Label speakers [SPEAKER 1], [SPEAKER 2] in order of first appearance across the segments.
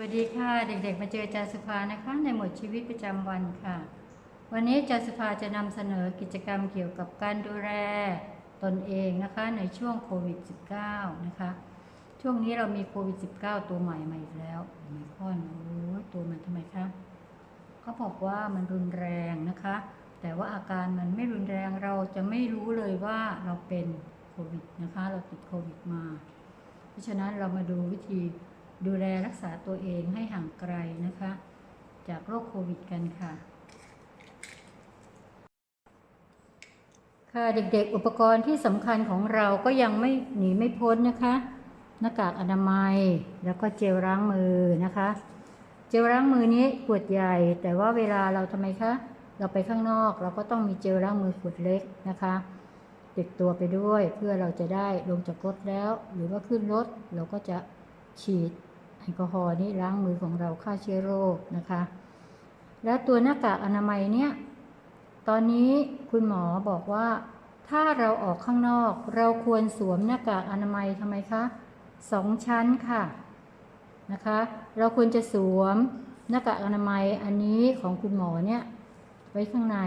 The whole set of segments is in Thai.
[SPEAKER 1] วัสดีค่ะ เด็กๆ มาเจออาจารย์สุภานะคะ ในหมวดชีวิตประจำวันค่ะ วันนี้อาจารย์สุภาจะนำเสนอกิจกรรมเกี่ยวกับการดูแลตนเองนะคะในช่วงโควิด -19 นะคะ ช่วงนี้เรามีโควิด -19 ตัวใหม่มาอีกแล้วโอไมคอนโอ้ตัวมันทำไมคะเขาบอกว่ามันรุนแรงนะคะ แต่ว่าอาการมันไม่รุนแรงเราจะไม่รู้เลยว่าเราเป็นโควิดนะคะ เราติดโควิดมา เพราะฉะนั้นเรามาดูวิธี ดูแลรักษาตัวเองให้ห่างไกลนะคะ จากโรคโควิดกันค่ะ ค่ะเด็กๆ อุปกรณ์ที่สำคัญของเราก็ยังไม่หนีไม่พ้นนะคะ หน้ากากอนามัยแล้วก็เจลล้างมือนะคะ เจลล้างมือนี้ขวดใหญ่ แต่ว่าเวลาเราทำไมคะ เราไปข้างนอกเราก็ต้องมีเจลล้างมือขวดเล็กนะคะติดตัวไปด้วยเพื่อเราจะได้ลงจากรถแล้ว หรือว่าขึ้นรถเราก็จะฉีด แอลกอฮอล์นี้ล้างมือของเราฆ่าเชื้อโรคนะคะ และตัวหน้ากากอนามัยเนี่ยตอนนี้คุณหมอบอกว่าถ้าเราออกข้างนอก เราควรสวมหน้ากากอนามัยทำไมคะสองชั้นค่ะนะคะ เราควรจะสวมหน้ากากอนามัยอันนี้ของคุณหมอเนี่ยไว้ข้างใน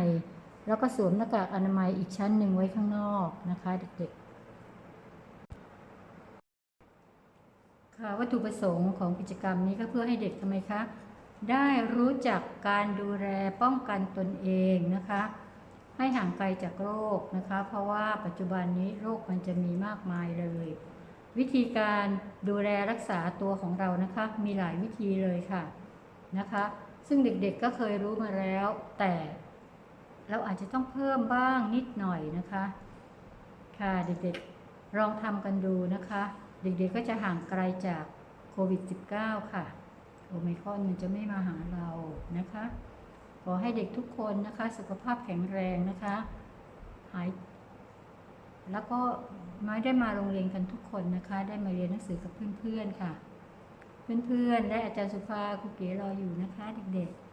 [SPEAKER 1] แล้วก็สวมหน้ากากอนามัยอีกชั้นหนึ่งไว้ข้างนอกนะคะเด็กๆ ค่ะวัตถุประสงค์ของกิจกรรมนี้ก็เพื่อให้เด็กทำไมคะ ได้รู้จักการดูแลป้องกันตนเองนะคะ ให้ห่างไกลจากโรคนะคะ เพราะว่าปัจจุบันนี้โรคมันจะมีมากมายเลย วิธีการดูแลรักษาตัวของเรานะคะ มีหลายวิธีเลยค่ะนะคะ ซึ่งเด็กๆก็เคยรู้มาแล้ว แต่เราอาจจะต้องเพิ่มบ้างนิดหน่อยนะคะ ค่ะเด็กๆลองทำกันดูนะคะ เด็กๆก็จะห่างไกลจากโควิด -19 ค่ะ โอไมครอนมันจะไม่มาหาเรานะคะ ขอให้เด็กทุกคนนะคะ สุขภาพแข็งแรงนะคะ หาย แล้วก็ไม่ได้มาโรงเรียนกันทุกคนนะคะ ได้มาเรียนหนังสือกับเพื่อนๆค่ะ เพื่อนๆและอาจารย์สุภาครูเก๋รออยู่นะคะ เด็กๆ